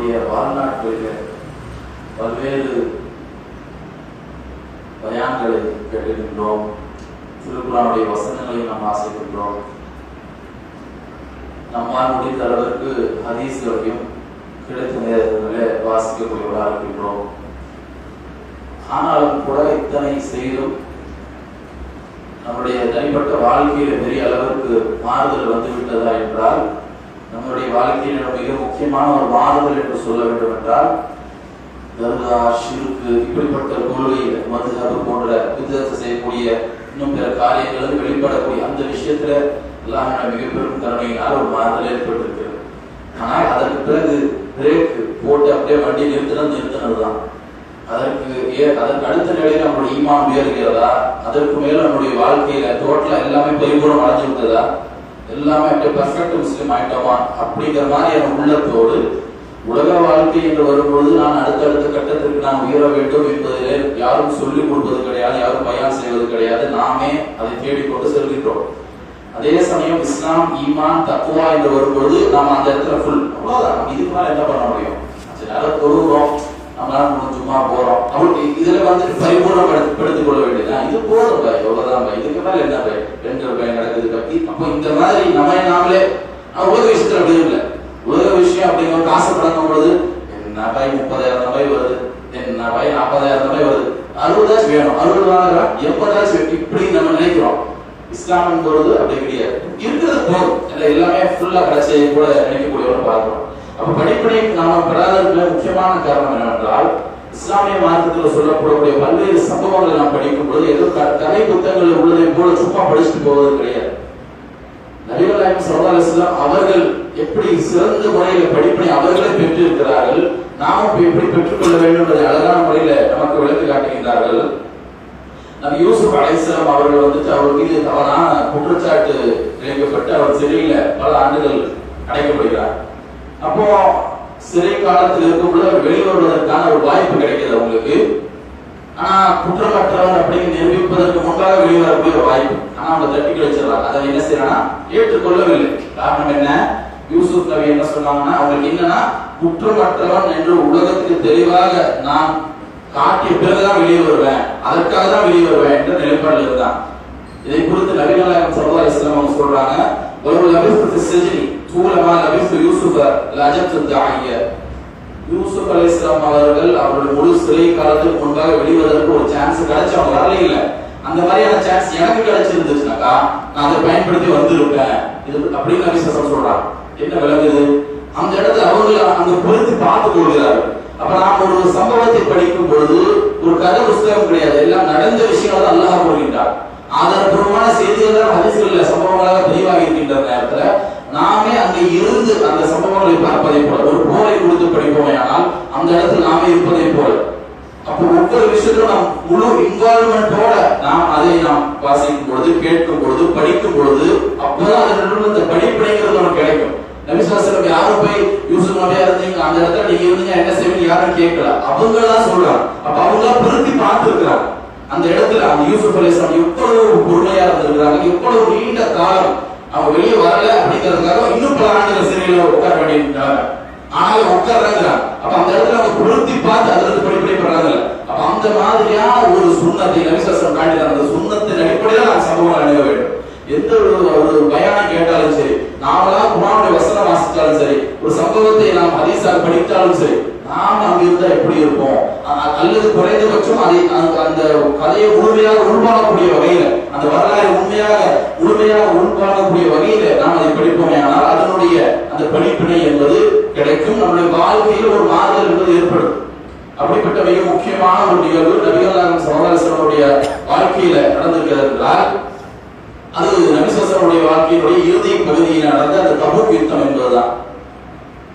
நம்முடைய வாழ்நாட்களில் பல்வேறு பயான்களை கேட்டிருக்கின்றோம். திருக்குறானுடைய வசனங்களை நாம் ஆசைக்கின்றோம் நம்மால் முடிந்த அளவிற்கு ஹதீஸ்களையும் கிடைத்த நேரங்களில் வாசிக்கக்கூடியவர்களாக இருக்கின்றோம். ஆனாலும் கூட இத்தனை செய்தும் நம்முடைய தனிப்பட்ட வாழ்க்கையில பெரிய அளவிற்கு மாறுதல் வந்துவிட்டதா என்றால் நம்முடைய வாழ்க்கையில் மிக முக்கியமான ஒரு மாறுதல் என்று சொல்ல வேண்டும் என்றால் தர்கா ஷிருக்கு இப்படிப்பட்ட கொள்கை மதுஹபு போன்ற புத்தகத்தை செய்யக்கூடிய இன்னும் பிற காரியங்களும் வெளிப்படக்கூடிய அந்த விஷயத்துல எல்லாம் மிக பெரும் கருணையினால் ஒரு மாறுதல் ஏற்பட்டிருக்கிறது. ஆனால் அதற்கு பிறகு பிரேக் போட்டு அப்படியே வண்டி நிறுத்தினது நிறுத்தினதுதான். அதற்கு ஏ அதற்கு அடுத்த நிலையில் நம்மளுடைய ஈமான் உயர்கிறதா? அதற்கு மேலும் நம்முடைய வாழ்க்கையில டோட்டலா எல்லாமே பரிபூர்ணம் அடைஞ்சு விட்டதா எல்லாமே அப்படியே பர்ஃபெக்ட் முஸ்லீம் ஆயிட்டோமா? அப்படிங்கிற மாதிரி என் உள்ளத்தோடு உலக வாழ்க்கை என்று வரும்பொழுது நான் அடுத்தடுத்த கட்டத்திற்கு நான் உயர வேண்டும் என்பதிலே யாரும் சொல்லிக் கொடுப்பது கிடையாது யாரும் பயன் செய்வது கிடையாது. நாமே அதை தேடிக்கொண்டு செல்கின்றோம். அதே சமயம் இஸ்லாம் ஈமான் தக்குவா என்று வரும்பொழுது நாம் அந்த இடத்துல ஃபுல் அவ்வளவுதான். இதுக்கு மேலே என்ன பண்ண முடியும்? சரி தொழுகிறோம். நம்மளால முடிஞ்சுமா போறோம். அப்படி இதுல வந்துட்டு பரிபூர்ணம் படுத்திக் கொள்ள வேண்டியதுதான் இது போதும் பை எவ்வளவுதான் பை. இதுக்கு மேல என்ன பை? பெண்கள் பை நடக்குது பத்தி அப்போ இந்த மாதிரி நம்ம நாமளே நான் உலக விஷயத்துல அப்படி இல்லை. உலக விஷயம் அப்படிங்கிற காசு பழங்கும் பொழுது என்ன பை முப்பதாயிரம் ரூபாய் வருது என்ன பை நாற்பதாயிரம் ரூபாய் வருது அறுபதாச்சும் வேணும். அறுபது வாங்குறோம் எண்பதாச்சும் வேணும் இப்படி நம்ம நினைக்கிறோம். இஸ்லாம் பொழுது அப்படி கிடையாது. இருக்கிறது போதும். எல்லாமே ஃபுல்லா கிடைச்சி கூட நினைக்கக்கூடியவரை பார்க்கிறோம். அப்ப படிப்பனை நாம பெறாததுக்கு முக்கியமான காரணம் என்னவென்றால் இஸ்லாமிய மார்க்கத்தில் சொல்லப்படக்கூடிய பல்வேறு சம்பவங்களை நாம் படிக்கும் பொழுது ஏதோ கதை புத்தகங்கள் உள்ளதை போல சும்மா படிச்சுட்டு போவது கிடையாது. நபிகள் நாயகம் ஸல்லல்லாஹு அவர்கள் எப்படி சிறந்த முறையில் படிப்பினை அவர்களே பெற்றிருக்கிறார்கள் நாமும் எப்படி பெற்றுக்கொள்ள வேண்டும் என்பதை அழகான முறையில நமக்கு விளக்கு காட்டுகின்றார்கள். நம்ம யூசுப் அலைசலாம் அவர்கள் வந்துட்டு அவர் மீது தவறான குற்றச்சாட்டு இழைக்கப்பட்டு அவர் சிறையில பல ஆண்டுகள் அடைக்கப்படுகிறார். அப்போ சிறை காலத்தில் இருக்கும்போது அவர் வெளியே வருவதற்கான ஒரு வாய்ப்பு கிடைக்கிறது அவங்களுக்கு. ஆனா குற்றமற்றவர் அப்படின்னு நிரூபிப்பதற்கு முன்பாக வெளிவரக்கூடிய ஒரு வாய்ப்பு. ஆனா அவங்க தட்டி கழிச்சிடறாங்க அதை என்ன செய்யறாங்கன்னா ஏற்றுக்கொள்ளவில்லை. காரணம் என்ன? யூசுப் நபி என்ன சொன்னாங்கன்னா அவங்களுக்கு என்னன்னா குற்றமற்றவன் என்று உலகத்துக்கு தெளிவாக நான் காட்டிய பிறகுதான் வெளியே வருவேன். அதற்காக தான் வெளியே வருவேன் என்ற நிலைப்பாடு இருந்தான். இதை குறித்து நபிகள் நாயகம் ஸல்லல்லாஹு இஸ்லாம் அவங்க சொல்றாங்க. ஒரு லபிஸ்து ஃபி தூலமா லபிஸ்து யூசுஃப லஜப்து தாயிய யூசுப் அலைஹிஸ்ஸலாம் அவர்கள் அவருடைய முழு சிறை காலத்துக்கு முன்பாக வெளிவதற்கு ஒரு சான்ஸ் கிடைச்சு அவங்க வரல இல்ல. அந்த மாதிரியான சான்ஸ் எனக்கு கிடைச்சிருந்துச்சுனாக்கா நான் அதை பயன்படுத்தி வந்திருப்பேன். இது அப்படின்னு நபி சொல்றான் என்ன விளங்குது அந்த இடத்துல அவங்க அங்க பொருத்தி பார்த்து கொள்கிறார்கள். அப்ப நாம் ஒரு சம்பவத்தை படிக்கும் பொழுது ஒரு கதை புஸ்தகம் கிடையாது. எல்லாம் நடந்த விஷயங்கள் தான் அல்லாஹ் கூறுகின்றார். ஆதாரபூர்வமான செய்திகள் தான் ஹதீஸ்கள்ல சம்பவங்களாக பதிவாகி இருக்கின்ற நேரத்துல நாமே அங்கே இருந்து அந்த சம்பவங்களை பார்ப்பதை போல ஒரு போரை கொடுத்து படிப்போமையானால் அந்த இடத்துல நாமே இருப்பதை போல. அப்போ ஒவ்வொரு விஷயத்திலும் நாம் முழு இன்வால்மெண்டோட நாம் அதை நாம் வாசிக்கும் பொழுது கேட்கும் பொழுது படிக்கும் பொழுது அப்பதான் அதனுள்ள இந்த படிப்பினைங்கிறது நமக்கு கிடைக்கும். நபிசாஸ்திரம் யாரும் போய் யூசுப் நபியா இருந்தீங்க அந்த இடத்துல நீங்க இருந்தீங்க என்ன செய்வீங்க? யாரும் கேட்கல. அவங்க தான் சொல்றாங்க. அப்ப அவங்க பிரித்தி பார்த்துருக்கிறாங்க. அந்த இடத்துல அந்த யூசுப் அலிஸ்லாம் எவ்வளவு பொறுமையா இருந்திருக்கிறாங்க எவ்வளவு நீண்ட காலம் அவன் வெளியே வரல அப்படிங்கிறதுக்காக இன்னும் பல ஆண்டுகள் சிறையில உட்கார வேண்டியிருந்தாங்க. ஆனாலும் உட்கார்றாங்க அப்ப அந்த இடத்துல அவங்க பொருத்தி பார்த்து அதுல இருந்து படிப்படி பண்றாங்க அப்ப அந்த மாதிரியான ஒரு சுண்ணத்தை நவிசாசம் காட்டினார் அந்த சுண்ணத்தின் அடிப்படையில நான் சம்பவம் அணுக வேண்டும். எந்த ஒரு ஒரு பயானம் கேட்டாலும் சரி நாமளா குரானுடைய வசனம் வாசித்தாலும் சரி ஒரு சம்பவத்தை நாம் அதிசார் படித்தாலும் சரி நாம் அங்க இருந்தா எப்படி இருப்போம்? அல்லது குறைந்தபட்சம் அதை அந்த அந்த கதையை முழுமையாக உள்வாழக்கூடிய வகையில அந்த வரலாறு உண்மையாக முழுமையாக உள்வாழக்கூடிய வகையில நாம் அதை படிப்போம். ஆனால் அதனுடைய அந்த படிப்பினை என்பது கிடைக்கும். நம்முடைய வாழ்க்கையில் ஒரு மாறுதல் என்பது ஏற்படும். அப்படிப்பட்ட மிக முக்கியமான ஒரு நிகழ்வு நபிகள் நாயகம் வாழ்க்கையில நடந்திருக்கிறது என்றால் அது நபிசசனுடைய வாழ்க்கையினுடைய இறுதி பகுதியில் நடந்த அந்த தபு யுத்தம் என்பதுதான்.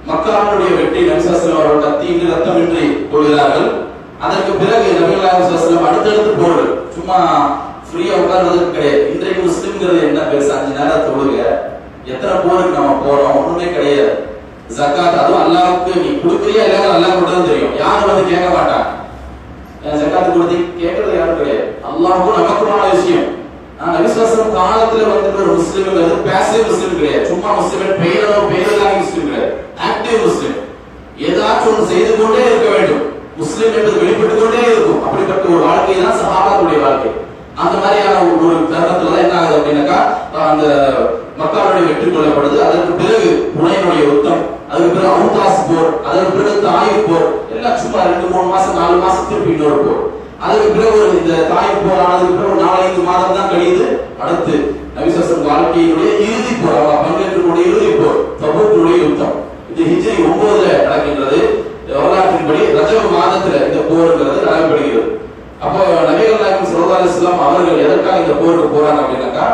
மக்காவுடைய வெற்றி நபிசாஸ்லம் அவர்கள் கத்தியின்றி ரத்தமின்றி கொள்கிறார்கள் அதற்கு பிறகு நபிகளாசலம் அடுத்தடுத்து போர்கள் சும்மா ஃப்ரீயா உட்கார்றதுக்கு கிடையாது. இன்றைக்கு முஸ்லிம்ங்கிறது என்ன பெருசு? அஞ்சு நேரம் தொழுக. எத்தனை போருக்கு நம்ம போறோம்? ஒண்ணுமே கிடையாது. ஜக்காத் அதுவும் அல்லாவுக்கு நீ கொடுக்குறியா இல்லையா அல்லா கொடுத்தது தெரியும். யாரும் வந்து கேட்க மாட்டாங்க. அஹ் ஜக்காத்து கொடுத்து கேட்கறது யாரும் கிடையாது. அல்லாவுக்கும் நமக்குமான விஷயம். நான் நபிசுவாசனம் காலத்துல வந்துட்டு முஸ்லீம் முஸ்லீம் பேசிவ் முஸ்லீம் கிடையாது. சும்மா முஸ்லீம் பெயரோ பெயரில்லாத முஸ்லீம் கிடையாது. ஆக்டிவ் முஸ்லீம். ஏதாச்சும் ஒன்று செய்து கொண்டே இருக்க வேண்டும். முஸ்லீம் என்பது வெளிப்பட்டு கொண்டே இருக்கும். அப்படிப்பட்ட ஒரு வாழ்க்கை தான் சஹாபாக்களுடைய வாழ்க்கை. அந்த மாதிரியான ஒரு தருணத்துல தான் என்ன ஆகுது அப்படின்னாக்கா அந்த மக்காவுடைய வெற்றி கொள்ளப்படுது. அதற்கு பிறகு புனையனுடைய யுத்தம் அதுக்கு பிறகு அவுதாஸ் போர் அதற்கு பிறகு தாயு போர். எல்லாம் சும்மா ரெண்டு மூணு மாசம் நாலு மாசம் திருப்பி இன்னொரு போர். அதுக்கு பிறகு இந்த தாய் போர் ஆனதுக்கு பிறகு நாலஞ்சு மாதம் தான் கழியுது. அடுத்து நபிசசன் வாழ்க்கையினுடைய இறுதி போர். அவ பங்கேற்கக்கூடிய இறுதி போர். தபூக்குடைய யுத்தம். இது ஹிஜ்ரி ஒன்பதுல நடக்கின்றது. வரலாற்றின்படி ரஜவ மாதத்துல இந்த போருங்கிறது நடைபெறுகிறது அப்போ நபிகள் நாயகம் ஸல்லல்லாஹு அவர்கள் எதற்காக இந்த போருக்கு போறாங்க அப்படின்னாக்கா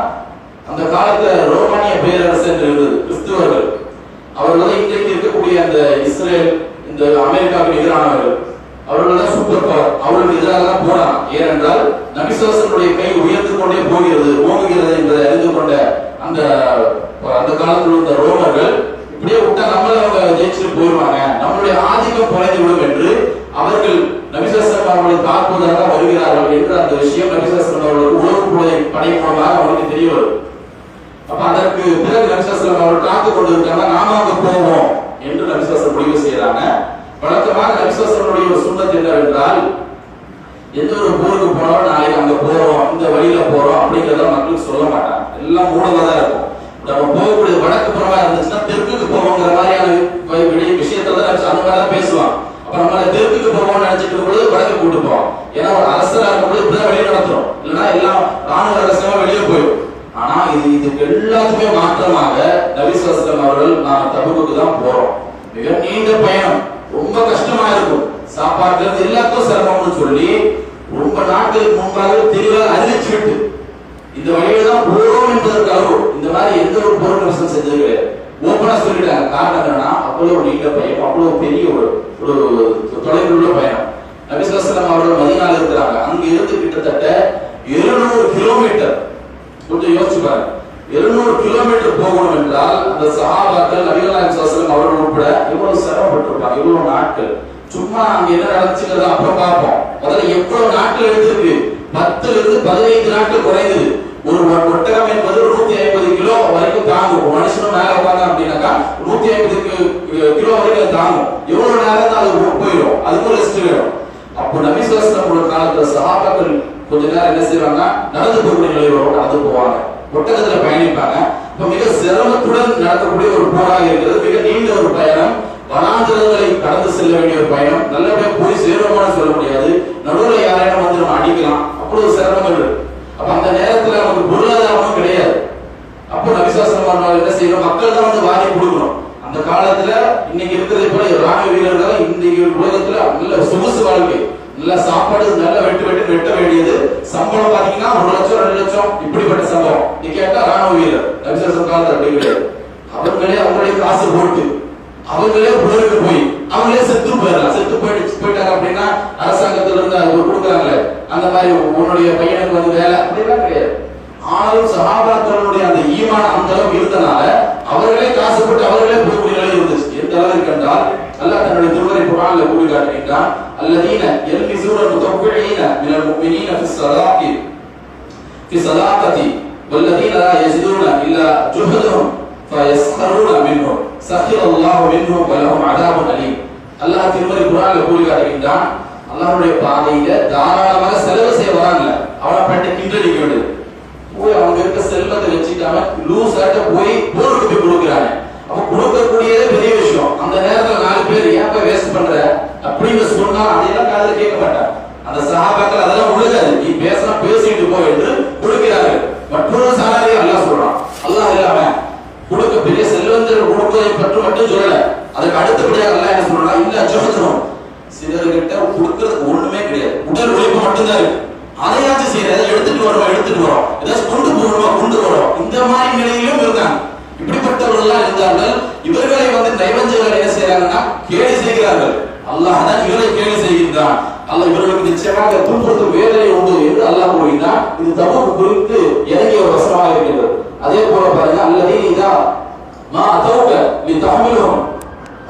அந்த காலத்துல ரோமானிய பேரரசு என்று இருந்தது கிறிஸ்துவர்கள். அவர்கள் தான் இன்றைக்கு இருக்கக்கூடிய அந்த இஸ்ரேல் இந்த அமெரிக்காவுக்கு எதிரானவர்கள். அவர்கள் தான் சூப்பர் பவர் அவர்களுக்கு எதிராக தான் போனான் ஏனென்றால் நபிசுவாசனுடைய கை உயர்ந்து கொண்டே போகிறது ஓங்குகிறது என்பதை அறிந்து கொண்ட அந்த அந்த காலத்தில் இருந்த ரோமர்கள் இப்படியே விட்டா நம்மள அவங்க ஜெயிச்சுட்டு போயிடுவாங்க நம்மளுடைய ஆதிக்கம் குறைந்து விடும் என்று அவர்கள் நபிசாசனம் அவர்களை தாக்குவதாக வருகிறார்கள் என்று அந்த விஷயம் நபிசாசனம் அவர்களுக்கு உணவு புலை படை மூலமாக அவர்களுக்கு தெரிய வரும் அப்ப அதற்கு பிறகு நபிசாசனம் அவர்கள் காத்து கொண்டு இருக்காங்க நாம அங்க போவோம் என்று நபிசாசனம் முடிவு செய்யறாங்க வழக்கமாக நபிசாசனுடைய ஒரு சுண்ணத் என்னவென்றால் எந்த ஒரு போருக்கு போனாலும் நாளைக்கு அங்க போறோம் இந்த வழியில போறோம் அப்படிங்கறத மக்களுக்கு சொல்ல மாட்டாங்க எல்லாம் மூடலா தான் இருக்கும் நம்ம போகக்கூடிய வடக்கு புறமா இருந்துச்சுன்னா தெற்குக்கு போவோங்கிற மாதிரியான வி- வி- விஷயத்துல தான் அந்த மாதிரி தான் பேசுவான் அப்ப நம்ம தெற்குக்கு போவோம்னு நினைச்சிட்டு இருக்கும்போது வடக்கு கூட்டு போவோம் ஏன்னா ஒரு அரசரா இருக்கும்போது இப்படிதான் வெளியே நடத்துறோம் இல்லைன்னா எல்லாம் ராணுவ ரகசியமா வெளியே போயிடும் ஆனா இது இதுக்கு எல்லாத்துக்குமே மாற்றமாக நபிசுவாசம் அவர்கள் நாம தபுக்கு தான் போறோம் மிக நீண்ட பயணம் ரொம்ப கஷ்டமா இருக்கும் சாப்பாட்டுல இருந்து எல்லாத்துக்கும் சிரமம்னு சொல்லி ரொம்ப நாட்களுக்கு முன்பாக தெளிவாக இந்த வழியில தான் போறோம் என்பதற்காக இந்த மாதிரி எந்த ஒரு பொருள் கவசம் செஞ்சது கிடையாது. ஓப்பனா சொல்லிட்டாங்க. காரணம் என்னன்னா அவ்வளவு ஒரு நீண்ட பயணம் அவ்வளவு பெரிய ஒரு ஒரு தொலைவில் உள்ள பயணம். நபிசுலாம் அவர்கள் மதினால இருக்கிறாங்க. அங்க இருந்து கிட்டத்தட்ட இருநூறு கிலோமீட்டர் கொஞ்சம் யோசிச்சு பாருங்க. இருநூறு கிலோமீட்டர் போகணும் என்றால் அந்த சகாபாக்கள் நபிகளாயம் அவர்கள் உட்பட எவ்வளவு சிரமப்பட்டிருப்பாங்க? எவ்வளவு நாட்கள்? சும்மா அங்க என்ன நடந்துச்சுங்கிறத அப்புறம் பார்ப்போம். முதல்ல எவ்வளவு நாட்கள் எடுத்திருக்கு? பத்துல இருந்து பதினைந்து நாட்கள் குறைந்தது. ஒரு ஒட்டகம் என்பது நூத்தி ஐம்பது கிலோ வரைக்கும் தாங்கும். மனுஷனும் மேல உட்காந்து அப்படின்னாக்கா நூத்தி ஐம்பது கிலோ வரைக்கும் அது தாங்கும். எவ்வளவு நேரம் தான் அது போயிடும். அதுக்கும் ரெஸ்ட் வேணும். அப்போ நபிசுவாசனம் உள்ள காலத்துல சகாபாக்கள் கொஞ்ச நேரம் என்ன செய்வாங்க நடந்து போகக்கூடிய நிலை நடந்து போவாங்க. ஒட்டகத்துல பயணிப்பாங்க. இப்ப மிக சிரமத்துடன் நடக்கக்கூடிய ஒரு போராக இருக்கிறது. மிக நீண்ட ஒரு பயணம் வனாந்திரங்களை கடந்து செல்ல வேண்டிய ஒரு பயணம் நல்லபடியா போய் சேருவோம்னு சொல்ல முடியாது நடுவுல யாரையும் வந்து நம்ம அடிக்கலாம் அவ்வளவு சிரமங்கள் இருக்கு அப்ப அந்த நேரத்துல நமக்கு பொருளாதாரமும் கிடையாது அப்போ நபிசாசனம் பண்ணால் என்ன செய்யணும் மக்கள் தான் வந்து வாரி கொடுக்கணும் அந்த காலத்துல இன்னைக்கு இருக்கிறதை போல ராணுவ வீரர்கள் இன்றைக்கு உலகத்துல நல்ல சொகுசு வாழ்க்கை நல்ல சாப்பாடு நல்ல வெட்டு வெட்டு வெட்ட வேண்டியது சம்பளம் பாத்தீங்கன்னா ஒரு லட்சம் ரெண்டு லட்சம் இப்படிப்பட்ட சம்பளம் நீ கேட்டா ராணுவ வீரர் நபிசாசனம் காலத்துல அப்படி கிடையாது அவங்களே அவங்களே காசு போட்டு அவங்களே போருக்கு போய் அவங்களே செத்து போயிடலாம் செத்து போயிட்டு போயிட்டாங்க அப்படின்னா அரசாங்கத்துல இருந்து அது ஒரு கொடுக்குறாங்களே அந்த மாதிரி உன்னுடைய பையனுக்கு வந்து வேலை அப்படிலாம் கிடையாது ஆனாலும் சஹாபாக்களுடைய அந்த ஈமான அந்த அளவுக்கு இருந்தனால அவர்களே காசு போட்டு அவர்களே போகக்கூடிய நிலை இருந்துச்சு எந்த அளவுக்கு என்றால் அல்லாஹ் தன்னுடைய திருமறை குரான்ல கூறி காட்டுகின்றான் அல்லதீன யல்மிசூன முத்தவ்விஈன மினல் முஃமினீன ஃபிஸ் ஸலாத்தி في صداقة والذين لا يزيدون إلا جهدهم فيسخرون منهم سخر الله منهم ولهم عذاب أليم அல்லாஹ் திருமறை குரான்ல கூறி காட்டுகின்றான் அல்லாஹ்வுடைய பாதையில தாராளமாக செலவு செய்ய வராங்க அவனை பட்டு கிண்டடிக்க வேண்டியது போய் அவங்க இருக்க செல்வத்தை வச்சுக்காம லூஸ் ஆட்ட போய் போருக்கு போய் கொடுக்குறாங்க அப்ப கொடுக்கக்கூடியதே பெரிய விஷயம் அந்த நேரத்துல நாலு பேர் ஏன் போய் வேஸ்ட் பண்ற அப்படின்னு சொன்னா அதையெல்லாம் காதுல கேட்க மாட்டாங்க அந்த சகாபாக்கள் அதெல்லாம் உழுகாது. நீ பேசினா பேசிட்டு போ என்று கொடுக்கிறார்கள் மற்றொரு சாராரி அல்லாஹ் சொல்றான். அல்லாஹ் இல்லாம கொடுக்க பெரிய செல்வந்தர் கொடுப்பதை பற்றி மட்டும் சொல்லல. அதுக்கு அடுத்தபடியாக அல்லாஹ் என்ன சொல்றான்? இல்ல அச்சுறுத்தணும் சிலர்கிட்ட கொடுக்கறதுக்கு ஒண்ணுமே கிடையாது. உடல் உழைப்பு மட்டும்தான் இருக்கு. அதையாச்சும் செய்யறது எடுத்துட்டு வரோம் எடுத்துட்டு வரோம். ஏதாச்சும் கொண்டு போகணுமா கொண்டு வரோம். இந்த மாதிரி நிலையிலும் இருக்காங்க. இப்படிப்பட்டவர்கள் இருந்தார்கள். இவர்களை வந்து நைவஞ்சகர்கள் என்ன செய்யறாங்கன்னா கேலி செய்கிறார்கள். அல்லாஹ் தான் இவரை கேலி செய்கின்றான். அல்ல இவர்களுக்கு நிச்சயமாக துன்பத்து வேதனை உண்டு என்று அல்லாஹ் கூறினார் இது தபுக்கு குறித்து இறங்கிய ஒரு வசனமாக இருக்கின்றது. அதே போல பாருங்க அல்லதே இதா மா அதௌக நீ தமிழும்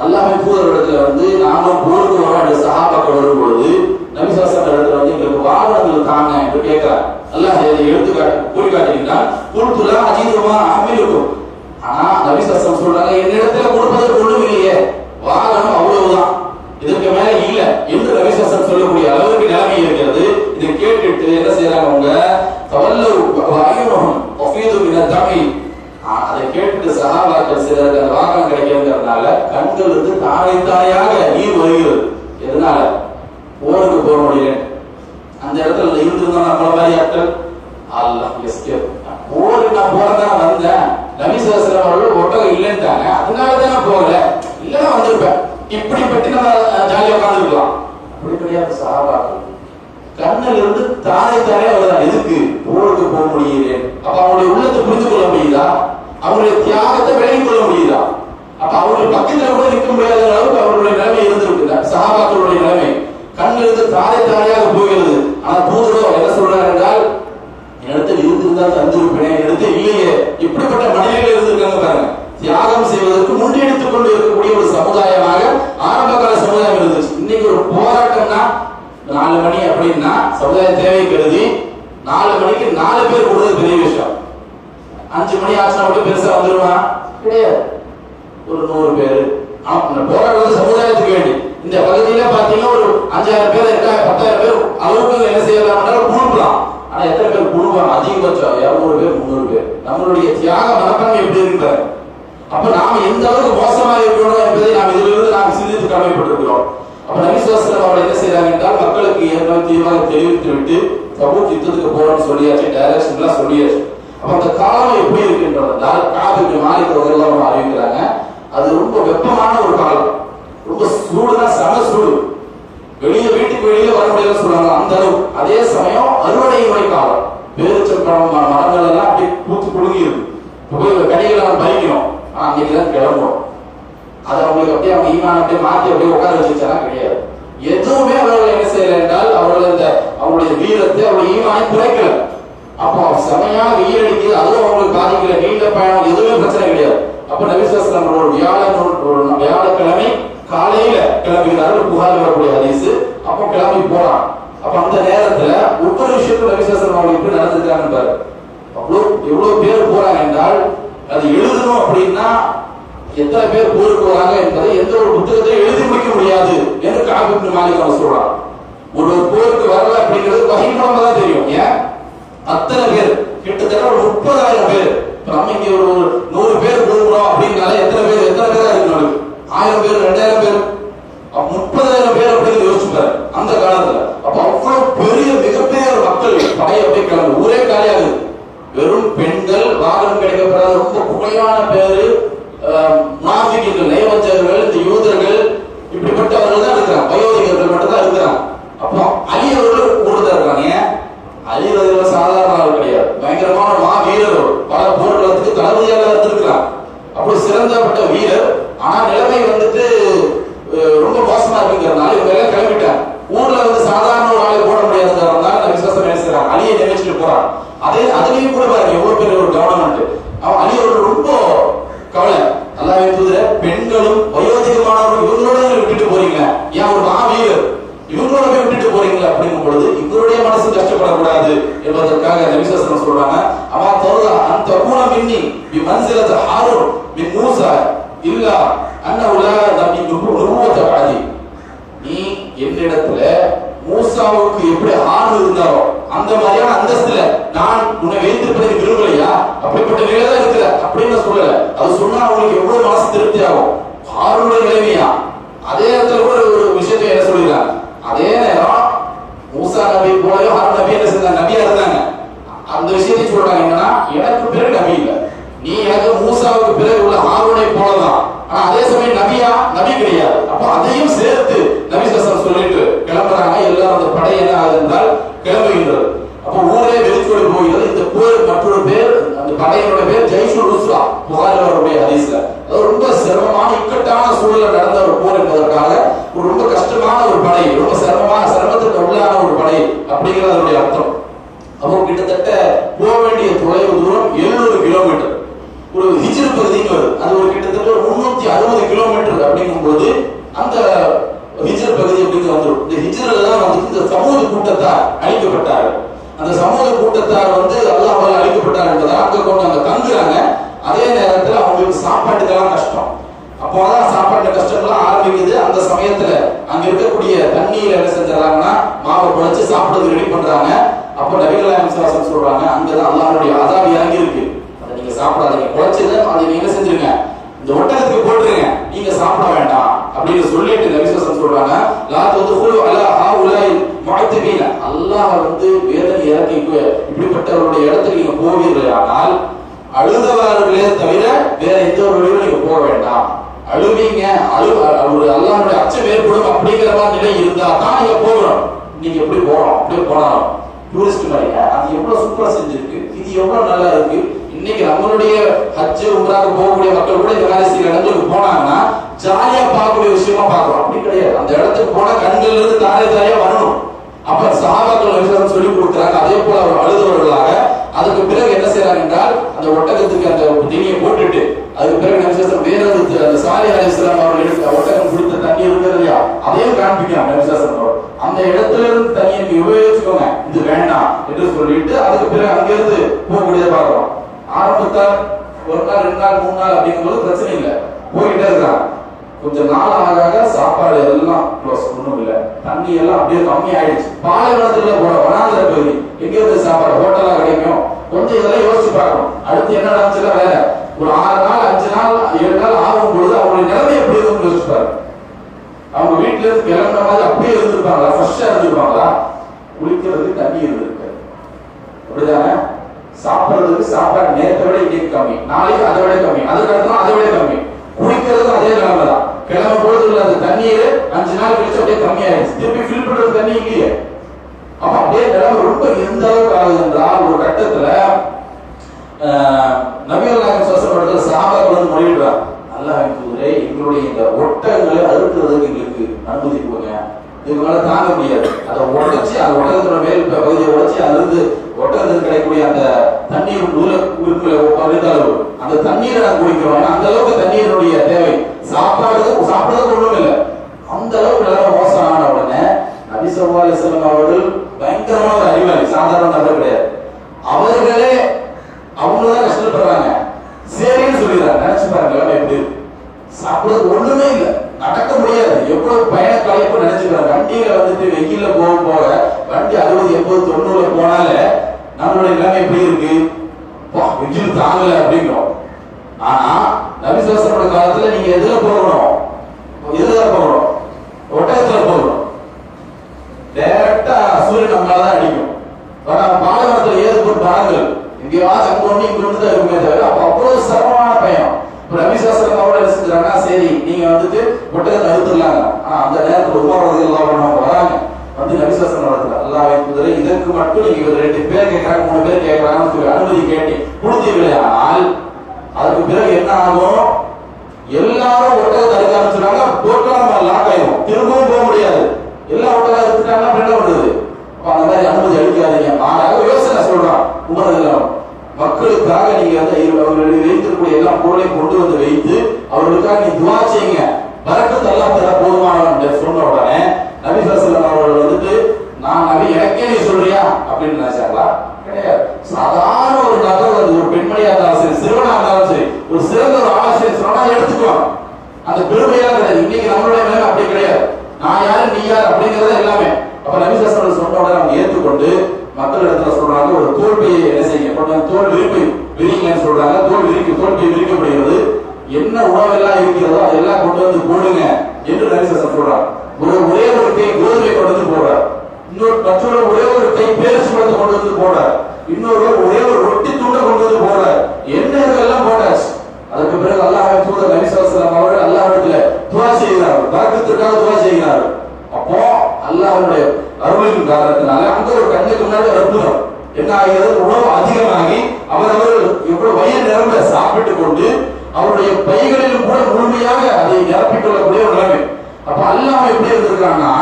அல்லாஹ்வின் தூதரிடத்துல வந்து நாங்களும் போருக்கு வராடு சகாபாக்கள் வரும் பொழுது நபிசாசன் இடத்துல வந்து எங்களுக்கு வாகனங்கள் தாங்க என்று கேட்கிறார். அல்லாஹ் இதை எடுத்துக்காட்டு கூறி காட்டுகின்றான் குல்துலா அஜீதமா அஹமிலுக்கும் ஆனா நபிசாசன் சொல்றாங்க என்னிடத்துல கொடுப்பதற்கு ஒண்ணும் இல்லையே வாகனம் அவ்வளவுதான். இதற்கு மேல இல்ல. என்று ரவிசாசன் சொல்லக்கூடிய அளவுக்கு நிலைமை இருக்கிறது. இதை கேட்டுட்டு என்ன செய்யறாங்க அவங்க? தவல்லு வாயுமகம் ஒஃபீது மின தமிழ் அதை கேட்டுட்டு சகாபாக்கள் சிலருக்கு அந்த வாக்கம் கிடைக்கிறதுனால கண்கள் வந்து தானே தாயாக நீர் வருகிறது. எதனால? போருக்கு போக முடியல. அந்த இடத்துல இருந்திருந்தா நம்மள மாதிரி ஆட்கள்? அல்லாம் எஸ்கேப் போருக்கு நான் போறதான வந்தேன். ரவிசாசன் அவர்கள் ஒட்டகம் இல்லைன்ட்டாங்க. அதனாலதான் நான் போகல. இல்லைன்னா வந்திருப்பேன். இப்படி பற்றி நம்ம ஜாலியா உட்காந்துருக்கலாம் அப்படி கிடையாது சஹாபாக்கள் கண்ணில் இருந்து தாரை தாரே வருதான் எதுக்கு? போருக்கு போக முடியுது. அப்ப அவங்களுடைய உள்ளத்தை புரிந்து கொள்ள முடியுதா? அவங்களுடைய தியாகத்தை விலகிக் கொள்ள முடியுதா? அப்ப அவர்கள் பக்கத்துல கூட நிற்க முடியாத அளவுக்கு அவர்களுடைய நிலைமை இருந்திருக்கு. சகாபாக்களுடைய நிலைமை. கண்ணில் இருந்து தாரை தாரையாக போகிறது. ஆனா தூதரோ என்ன சொல்றாரு என்றால் இடத்தில் இருந்திருந்தால் தந்திருப்பேன். இடத்தில் இல்லையே. இப்படிப்பட்ட மனிதர்கள் இருந்திருக்காங்க பாருங்க. தியாகம் செய்வதற்கு முன்னெடுத்துக் கொண்டு இருக்கக்கூடிய ஒரு சமுதாயமாக ஆரம்ப கால சமுதாயம் இருந்துச்சு. இன்னைக்கு ஒரு போராட்டம்னா நாலு மணி அப்படின்னா சமுதாய தேவை கருதி நாலு மணிக்கு நாலு பேர் கொடுறது பெரிய விஷயம். அஞ்சு மணி ஆச்சுனா கூட பெருசா வந்துருமா? கிடையாது. ஒரு நூறு பேர். ஆனா இந்த போராட்டம் வந்து சமுதாயத்துக்கு வேண்டி. இந்த பகுதியில பாத்தீங்கன்னா ஒரு அஞ்சாயிரம் பேர் இருக்காங்க பத்தாயிரம் பேர் அளவுக்கு என்ன செய்யலாம் குழுப்பலாம். ஆனா எத்தனை பேர் குழுவாங்க அதிகபட்சம் இருநூறு பேர் முந்நூறு பேர். நம்மளுடைய தியாக மனப்பான்மை எப்படி இருக்கிறாங்க அப்ப நாம எந்த அளவுக்கு மோசமா இருக்கணும் என்பதை நாம் இதிலிருந்து நாம் சிந்தித்து கடமைப்பட்டிருக்கிறோம் அப்ப நபிசுவாசனம் அவர்கள் என்ன செய்யறாங்க என்றால் மக்களுக்கு ஏற்கனவே தீர்மானம் தெரிவித்து விட்டு தபூக் யுத்தத்துக்கு போறோம்னு சொல்லியாச்சு டைரக்ஷன் எல்லாம் சொல்லியாச்சு. அப்ப அந்த காலம் எப்படி இருக்கின்றதால் காதுக்கு மாறி அவர்கள் அறிவிக்கிறாங்க. அது ரொம்ப வெப்பமான ஒரு காலம். ரொம்ப சூடுனா சம சூடு. வெளியே வீட்டுக்கு வெளியே வர முடியல சொல்றாங்க அந்த அளவு. அதே சமயம் அறுவடை முறை காலம். பேரிச்சம்பழம் பழம் மரங்கள் எல்லாம் அப்படியே பூத்து குழுங்கி இருக்கு கடைகளை நம்ம பறிக்கணும். அன்னைக்கு தான் கிளம்புறோம். அதை அவங்களுக்கு அப்படியே அவங்க ஈமான் அப்படியே மாத்தி அப்படியே உட்கார வச்சுச்சானா கிடையாது. எதுவுமே அவர்கள் என்ன செய்யல என்றால் அவர்கள் இந்த அவங்களுடைய வீரத்தை அவருடைய ஈமானை குறைக்கல. அப்போ செமையா வெயில் அடிக்குது அதுவும் அவங்களுக்கு பாதிக்கல நீண்ட பயணம் எதுவுமே பிரச்சனை கிடையாது. அப்ப நபிசாஸ்லாம் ஒரு வியாழன் ஒரு- வியாழக்கிழமை காலையில கிளம்புகிறார்கள் புகார் வரக்கூடிய ஹதீஸ். அப்போ கிளம்பி போறான் அப்ப அந்த நேரத்துல ஒவ்வொரு விஷயத்தும் நபிசாஸ்லாம் அவங்க எப்படி நடந்துக்கிறாங்கன்னு பாரு. அவ்வளவு எவ்வளவு பேர் போறாங்க என்றால் அது எழுதணும் அப்படின்னா எத்தனை பேர் போருக்கு வராங்க என்பதை எந்த ஒரு புத்தகத்தையும் எழுதி முடிக்க முடியாது என்று காபிப் மாலிக் அவர் சொல்றான் ஒரு ஒரு போருக்கு வரல அப்படிங்கிறது வகை மூலமா தான் தெரியும். ஏன்? அத்தனை பேர் கிட்டத்தட்ட ஒரு முப்பதாயிரம் பேர். இப்ப நம்ம இங்க ஒரு நூறு பேர் போகிறோம் அப்படின்னாலே எத்தனை பேர் எத்தனை பேரா இருக்கு ஆயிரம் பேர் ரெண்டாயிரம் பேர்? முப்பதாயிரம் பேர் அப்படின்னு யோசிச்சு அந்த காலத்துல. அப்ப அவ்வளவு பெரிய மிகப்பெரிய மக்கள் படைய அப்படியே கிளம்பு. ஊரே காலியாகுது. வெறும் பெண்கள் வாகனம் கிடைக்கப்படாத ரொம்ப குறைவான பேரு முனாஃபிக்குகள் நயவஞ்சகர்கள் இந்த யூதர்கள் இப்படிப்பட்டவர்கள் தான் இருக்கிறாங்க. வயோதிகர்கள் மட்டும் தான் இருக்கிறாங்க. அப்போ அழியவர்கள் கூடுதல் கூட தான் இருக்காங்க. ஏன்? சாதாரண ஆள் கிடையாது. பயங்கரமான மா வீரர் பல போர்களுக்கு தளபதியாக இருந்திருக்கிறார் அப்படி சிறந்தப்பட்ட வீரர். ஆனா நிலைமை வந்துட்டு ரொம்ப மோசமா இருக்குங்கிறதுனால இவங்க எல்லாம் கிளம்பிட்டாங்க. ஊர்ல வந்து சாதாரண ஒரு ஆளை போட முடியாதுங்கிறதுனால இந்த விசுவாசம் என்ன செய்றாங்க? நினைச்சிட்டு போறாங்க. அதே அதுலயும் கூட பாருங்க எவ்வளவு பெரிய ஒரு கவர்மெண்ட் அவன் அணியவர்கள் ரொம்ப கவலை. நல்லா தூதர பெண்களும் வயோதிகமானவர்கள் இவங்களோட விட்டுட்டு போறீங்க ஏன் ஒரு மாவீரர் இவங்களோட போய் விட்டுட்டு போறீங்களா? அப்படிங்கும் பொழுது இவருடைய மனசு கஷ்டப்படக்கூடாது என்பதற்காக நபிசாசனம் சொல்றாங்க. அவன் தருதா அந்த கூண மின்னி பி மன்சிலத் ஹாரூன் பின் மூசா இல்லா அன்னவுல நபி நுபுவத்த பாதி நீ என்னிடத்துல மூசாவுக்கு எப்படி ஆண் இருந்தாரோ அந்த மாதிரியான அந்தஸ்துல நான் உன்னை வைத்திருப்பதை விரும்பலையா அப்படிப்பட்ட நிலையில தான் இருக்கிற. அப்படின்னு நான் சொல்லல. அது சொன்னா அவங்களுக்கு எவ்வளவு மனசு திருப்தி ஆகும் ஆறுடைய நிலைமையா அதே இடத்துல கூட ஒரு விஷயத்தை என்ன சொல்லிடுறாங்க அதே நேரம் மூசா நபி போலயோ ஹாரூன் நபி என்ன செஞ்சாங்க? நபியா இருந்தாங்க. அந்த விஷயத்தை சொல்றாங்க. என்னன்னா எனக்கு பிறகு நபி இல்லை. நீ எனக்கு மூசாவுக்கு பிறகு உள்ள ஹாரூனை போலதான் ஆனா அதே சமயம் நபியா நபி கிடையாது அப்ப அதையும் சேர்த்து நபி சசம் சொல்லிட்டு கிளம்புறாங்க எல்லாரும் அந்த படை என்ன ஆகுது என்றால் கிளம்புகின்றது அப்ப ஊரே வெறிச்சோடி போகிறது இந்த போர் மற்றொரு பேர் அந்த பேர் ஜெய்ஷுல் ருஸ்வா புகாரில் வரக்கூடிய ஹதீஸ்ல. அது ரொம்ப சிரமமான இக்கட்டான சூழலில் நடந்த ஒரு போர் என்பதற்காக ஒரு ரொம்ப கஷ்டமான ஒரு படை ரொம்ப சிரமமான சிரமத்துக்கு உள்ளான ஒரு படை அப்படிங்கிறது அதனுடைய அர்த்தம். அவங்க கிட்டத்தட்ட போக வேண்டிய தொலைவு தூரம் 700 கிலோமீட்டர். ஒரு ஹிஜர் பகுதிக்கு வருது அது ஒரு கிட்டத்தட்ட ஒரு முன்னூத்தி அறுபது கிலோமீட்டர் அப்படிங்கும்போது அந்த ஹிஜர் பகுதி அப்படின்னு வந்துடும் இந்த ஹிஜர்ல தான் வந்து இந்த சமூக கூட்டத்தார் அழிக்கப்பட்டார்கள். அந்த சமூக கூட்டத்தார் வந்து அல்லாஹால அழிக்கப்பட்டார் என்பதை அங்க கொண்டு அங்க தங்குறாங்க. அதே நேரத்துல அவங்களுக்கு சாப்பாட்டுக்கெல்லாம் கஷ்டம். அப்போதான் சாப்பாட்டு கஷ்டம்லாம் ஆரம்பிக்குது. அந்த சமயத்துல அங்க இருக்கக்கூடிய தண்ணியில என்ன செஞ்சாங்கன்னா மாவை குழைச்சு சாப்பிடுறது ரெடி பண்றாங்க. அப்போ நபிகளாயம் விசுவாசம் சொல்றாங்க அங்கதான் அல்லாஹ்வுடைய அதாபி இறங்கி இருக்கு அதை நீங்க சாப்பிடாதீங்க. குழைச்சதை அதை நீங்க செஞ்சிருங்க? இந்த ஒட்டகத்துக்கு போட்டுருங்க. நீங்க சாப்பிட வேண்டாம். அப்படின்னு சொல்லிட்டு நபிசம் சொல்றாங்க. லா ததுகுலு அலா ஹாஉலை முஅத்திபீன அல்லாஹ் வந்து வேதனை இறக்கி இப்படிப்பட்டவருடைய இடத்துல நீங்க போவீர்கள் ஆனால் அழுதவர்களே தவிர வேற எந்த ஒரு வழியும் நீங்க போக வேண்டாம். அழுவீங்க அழு ஒரு அல்லாஹ்வுடைய அச்சம் ஏற்படும் அப்படிங்கிற மாதிரி நிலை இருந்தா தான் நீங்க போகணும். நீங்க எப்படி போறோம்? அப்படியே போனாலும். டூரிஸ்ட் மாதிரி அது எவ்வளவு சூப்பரா செஞ்சிருக்கு? இது எவ்வளவு நல்லா இருக்கு? இன்னைக்கு நம்மளுடைய ஹஜ்ஜு உண்டாக போகக்கூடிய மக்கள் கூட இந்த மாதிரி சில இடங்களுக்கு போனாங்கன்னா ஜாலியா பார்க்கக்கூடிய விஷயமா பார்க்கணும் அப்படி கிடையாது. அந்த இடத்துக்கு போனா கண்கள் இருந்து தாரே தாரையா வரணும். அப்ப சாபாக்கள் விஷயம் சொல்லி கொடுக்குறாங்க. அதே போல அவர் அழுதவர்களாக அதுக்கு பிறகு என்ன செய்யறாங்க என்றால் அந்த ஒட்டகத்துக்கு அந்த தீனியை போட்டுட்டு அதுக்கு பிறகு நபிசாசம் வேற அந்த சாரி அலிஸ்லாம் அவர்கள் ஒட்டகம் கொடுத்த தண்ணி இருக்கிறது இல்லையா? அதையும் காண்பிக்கலாம் நபிசாசம் அந்த இடத்துல இருந்து தண்ணியை நீங்க உபயோகிச்சுக்கோங்க இது வேண்டாம் என்று சொல்லிட்டு அதுக்கு பிறகு அங்கிருந்து போகக்கூடியதை பார்க்கிறோம் ஆரம்பத்துல ஒரு நாள் ரெண்டு நாள் மூணு நாள் அப்படிங்கும்போது பிரச்சனை இல்லை. போயிட்டே இருக்காங்க கொஞ்சம் நாள் ஆக ஆக சாப்பாடு எல்லாம் க்ளோஸ் ஒன்றும் இல்லை. தண்ணி எல்லாம் அப்படியே கம்மி ஆயிடுச்சு பாலைவனத்துல போற வனாந்திர பகுதி. எங்க இருந்து சாப்பாடு? ஹோட்டலா கிடைக்கும். கொஞ்சம் இதெல்லாம் யோசிச்சு பார்க்கணும். அடுத்து என்ன நடந்துச்சுல வேற ஒரு ஆறு நாள் அஞ்சு நாள் ஏழு நாள் ஆகும் பொழுது அவங்களுடைய நிலைமை எப்படி இருக்கும் யோசிச்சு பாருங்க. அவங்க வீட்டுல இருந்து கிளம்புற மாதிரி அப்படியே இருந்திருப்பாங்களா? ஃப்ரெஷ்ஷா இருந்திருப்பாங்களா? குளிக்கிறதுக்கு தண்ணி இருந்திருக்கு. அப்படிதானே? சாப்பிடுறதுக்கு சாப்பாடு நேரத்தை விட இங்கே கம்மி. நாளைக்கு அதை விட கம்மி. அதுக்கு அடுத்த அதை விட கம்மி. குடிக்கிறதும் அதே நிலைமை தான். கிளம்ப பொழுது உள்ள அந்த தண்ணீர் அஞ்சு நாள் கழிச்சு அப்படியே கம்மியாயிருச்சு. திருப்பி ஃபில் பண்றது தண்ணி இல்லையே அப்ப அப்படியே நிலைமை ரொம்ப எந்த அளவுக்கு ஆகுது என்றால் ஒரு கட்டத்துல நபிகள் நாயகம் சோசப்படுறதுல சாபாக்கள் வந்து முறையிடுறார் நல்லா தூதரே எங்களுடைய இந்த ஒட்டங்களை அறுக்கிறதுக்கு எங்களுக்கு அனுமதி போங்க இவங்களால மேல தாங்க முடியாது. அதை உடைச்சு அந்த ஒட்டகத்தோட மேல் பகுதியை உடைச்சு அதுல இருந்து கிடைக்கக்கூடிய அந்த தண்ணீர் நூல அந்த தண்ணீரை நான் குடிக்கிறோம். அந்த அளவுக்கு தண்ணீருடைய தேவை. சாப்பாடு சாப்பிடுறது ஒண்ணும் இல்லை. அந்த அளவுக்கு நல்லா மோசம் ஆன உடனே நபி ஸல்லல்லாஹு அவர்கள் பயங்கரமான அறிவாளி சாதாரண நபர் கிடையாது. அவர்களே அவங்க தான் கஷ்டப்படுறாங்க. சரின்னு சொல்லிடுறாங்க. நினைச்சு பாருங்க எப்படி சாப்பிடுறது ஒண்ணுமே இல்லை. நடக்க முடியாது. எவ்வளவு பயண கலைப்பு நினைச்சுக்கிறாங்க வண்டியில வந்துட்டு வெயில்ல போக போக வண்டி அறுபது எண்பது தொண்ணூறுல போனாலே நம்மளுடைய நிலைமை எப்படி இருக்கு? வா, தாங்கல அப்படிங்கிறோம். ஆனா நபிசாசனோட காலத்துல நீங்க எதுல போகணும்? எதுல போகணும்? ஒட்டகத்துல போகணும். டைரக்டா சூரியன் நம்மளால தான் அடிக்கும். ஆனா பாலைவனத்துல ஏது போட்டு மரங்கள் எங்கேயாவது அங்க ஒண்ணு இங்க ஒண்ணு தான் இருக்குமே தவிர அப்ப அவ்வளவு சிரமமான பயம் இப்ப ரவிசாஸ்திரம் அவரோட செஞ்சாங்கன்னா சரி நீங்க வந்துட்டு ஒட்டகத்தை அழுத்துடலாங்க ஆனா அந்த நேரத்துல உமாரது எல்லாம் பண்ணவங்க வராங்க வந்து நபிசாஸ்திரம் நடத்துல அல்லாஹ் குதிரை இவர் ரெண்டு பேர் கேட்கிறாங்க மூணு பேர் கேட்கறாங்கன்னு சொல்லி அனுமதி கேட்டி கொடுத்தீர்களால் அதுக்கு பிறகு என்ன ஆகும்? எல்லாரும் ஒட்டகத்தை அறுக்க ஆரம்பிச்சிடுறாங்க. நம்ம லாக் ஆயிடும் திரும்பவும் போக முடியாது. எல்லா ஒட்டகா எடுத்துட்டாங்கன்னா என்ன அந்த மாதிரி அனுமதி அளிக்காதீங்க. மாறாக யோசனை சொல்றான் உமரதெல்லாம் மக்களுக்காக நீங்க அந்த இரு- அவர்களுடைய வைத்திருக்கக்கூடிய எல்லா பொருளையும் கொண்டு வந்து வைத்து அவர்களுக்காக நீ துவா செய்யுங்க. பறக்கத்து அல்லாஹ் தர போதுமானவன். சொன்ன உடனே நபி சல்லல்லாஹு அவர்கள் வந்துட்டு நான் நபி எனக்கே நீ சொல்றியா அப்படின்னு கிடையாது. சாதாரண ஒரு நபர் வந்து ஒரு பெண்மணியா இருந்தாலும் சரி சிறுவனா இருந்தாலும் சரி ஒரு சிறந்த ஒரு ஆலோசனை சொன்னா எடுத்துக்கலாம். அந்த பெருமையா கிடையாது. இன்னைக்கு நம்மளுடைய நிலைமை அப்படி கிடையாது. நான் யாரு நீ யார் அப்படிங்கறது எல்லாமே. அப்ப ரவிசாஸ்திரம் சொன்ன உடனே அவங்க ஏற்றுக்கொண்டு மக்கள் இடத்துல சொல்றாங்க ஒரு தோல்வியை என்ன செய்யுங்க? கொண்டு தோல் விரிப்பு விரிங்கன்னு சொல்றாங்க. தோல் விரிக்கு தோல்வி விரிக்கப்படுகிறது என்ன உணவெல்லாம் இருக்கிறதோ அதெல்லாம் கொண்டு வந்து போடுங்க என்று ரவிசாஸ்திரம் சொல்றாங்க. ஒரு ஒரே ஒரு கோதுமை கொண்டு வந்து போடுறாரு இன்னொரு மற்றொரு ஒரே ஒரு கை பேரிச்சு பழத்தை கொண்டு வந்து போனார். இன்னொரு ஒரே ஒரு ரொட்டி தூண்ட கொண்டு வந்து போனார். என்ன இதெல்லாம் போட்டாச்சு? அதுக்கு பிறகு அல்லாஹ் தூதர் நபி ஸல்லல்லாஹு அலைஹி வஸல்லம் அவர்கள் அல்லாஹ்விடத்துல துஆ செய்கிறார் பரக்கத்திற்காக துஆ செய்கிறார்கள். அப்போ அல்லாஹ்வுடைய அருளின் காரணத்தினால அந்த ஒரு கண்ணுக்கு முன்னாடி அற்புதம். என்ன ஆகிறது? உணவு அதிகமாகி அவரவர்கள் எவ்வளவு வயிறு நிரம்ப சாப்பிட்டு கொண்டு அவருடைய பைகளிலும் கூட முழுமையாக அதை நிரப்பிக் கொள்ளக்கூடிய ஒரு நிலைமை. அப்ப அல்லாஹ் எப்படி இருந்திருக்காங்கன்னா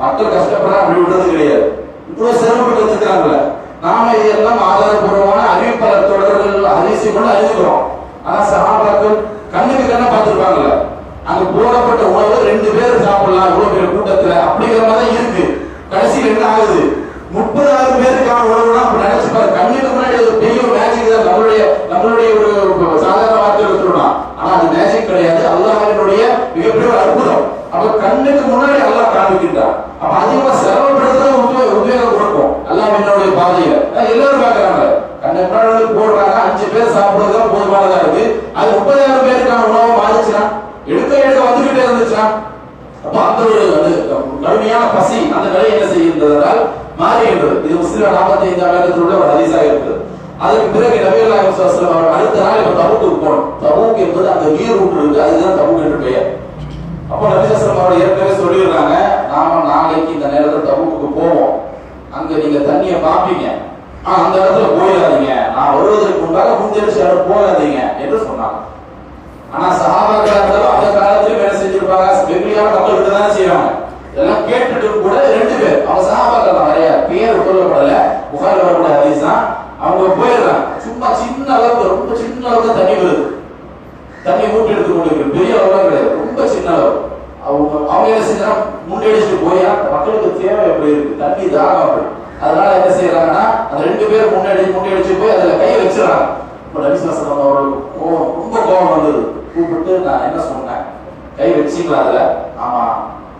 மக்கள் கஷ்டப்படுறாங்க அப்படி விடுறது கிடையாது. இவ்வளவு சிரமப்பட்டு வச்சிருக்காங்கல்ல நாம இதெல்லாம் ஆதாரபூர்வமான அறிவிப்பாளர் தொடர்கள் அதிசயம் கொண்டு அறிஞ்சுக்கிறோம். ஆனா சகாபாக்கள் கண்ணுக்கு கண்ணா பார்த்திருப்பாங்கல்ல. அங்க போடப்பட்ட உணவு ரெண்டு பேர் சாப்பிடலாம் இவ்வளவு பெரிய கூட்டத்துல அப்படிங்கிற மாதிரி தான் இருக்கு கடைசியில் என்ன ஆகுது முப்பதாயிரம் பேருக்கான உணவுனா அப்ப நினைச்சு பாரு கண்ணுக்கு முன்னாடி ஒரு பெரிய மேஜிக் தான் நம்மளுடைய நம்மளுடைய ஒரு சாதாரண வார்த்தையில சொல்லலாம் ஆனா அது மேஜிக் கிடையாது அல்லாஹ்வினுடைய மிகப்பெரிய ஒரு அற்புதம் அப்ப கண்ணுக்கு முன்னாடி அல்லாஹ் காண்பிக்கின்றான் அப்ப அதிகமா சிரமப்படுறது உபயோக உபயோகம் கொடுக்கும் அல்லாஹ் என்னுடைய பாதையில அஹ் எல்லாரும் பாக்குறாங்க கண்ணுக்கு முன்னாடி வந்து போடுறாங்க அஞ்சு பேர் சாப்பிடுறது தான் போதுமானதா இருக்கு அது முப்பதாயிரம் பேருக்கான உணவு அப்ப அந்த ஒரு அது கடுமையான பசி அந்த நிலை என்ன செய்கின்றதால் மாறுகின்றது இது முஸ்லிம் நாற்பத்தி ஐந்தாம் இடத்தில் உள்ள ஒரு ஹதீஸாக இருக்குது அதுக்கு பிறகு நபிகள் நாயகம் ஸல்லல்லாஹு அலைஹி வஸல்லம் அவர்கள் அடுத்த நாள் இப்ப தபுக்கு போனோம் தபுக் என்பது அந்த நீர் ஊற்று இருக்கு அதுதான் தபுக் என்று பெயர் அப்போ நபிசஸ்லம் அவர்கள் ஏற்கனவே சொல்லிடுறாங்க நாம நாளைக்கு இந்த நேரத்தில் தபுக்கு போவோம் அங்க நீங்க தண்ணியை பார்ப்பீங்க ஆனா அந்த இடத்துல போயிடாதீங்க நான் வருவதற்கு முன்பாக முந்திரிச்சு யாரும் போகாதீங்க என்று சொன்னாங்க. ஆனா சஹாபாக்களா இருந்தாலும் அந்த காலத்திலும் வேலை செஞ்சிருப்பாங்க. வெகுளியான கப்பல் விட்டு தான் செய்வாங்க. இதெல்லாம் கேட்டுட்டு கூட ரெண்டு பேர். அவங்க சகாபாக்கள் நிறைய பேர் சொல்லப்படல புகார் வரக்கூடிய ஹதீஸ் தான். அவங்க போயிடுறாங்க. சும்மா சின்ன அளவுக்கு ரொம்ப சின்ன அளவுக்கு தண்ணி வருது. தண்ணி ஊட்டி எடுத்து கொண்டு பெரிய அளவுலாம் கிடையாது. ரொம்ப சின்ன அளவு. அவங்க அவங்க என்ன செஞ்சா முன்னெடிச்சுட்டு போய் மக்களுக்கு தேவை எப்படி இருக்கு? தண்ணி தாகம் அப்படி. அதனால என்ன செய்யறாங்கன்னா அந்த ரெண்டு பேரும் முன்னாடி முன்னெடிச்சு போய் அதுல கை வச்சிடறாங்க. இப்போ ரவிசாசன் அவர்களுக்கு கோவம் ரொம்ப கோவம் வந்தது. கூப்பிட்டு நான் என்ன சொன்னேன்? கை வச்சிக்கலாம் அதுல. ஆமா.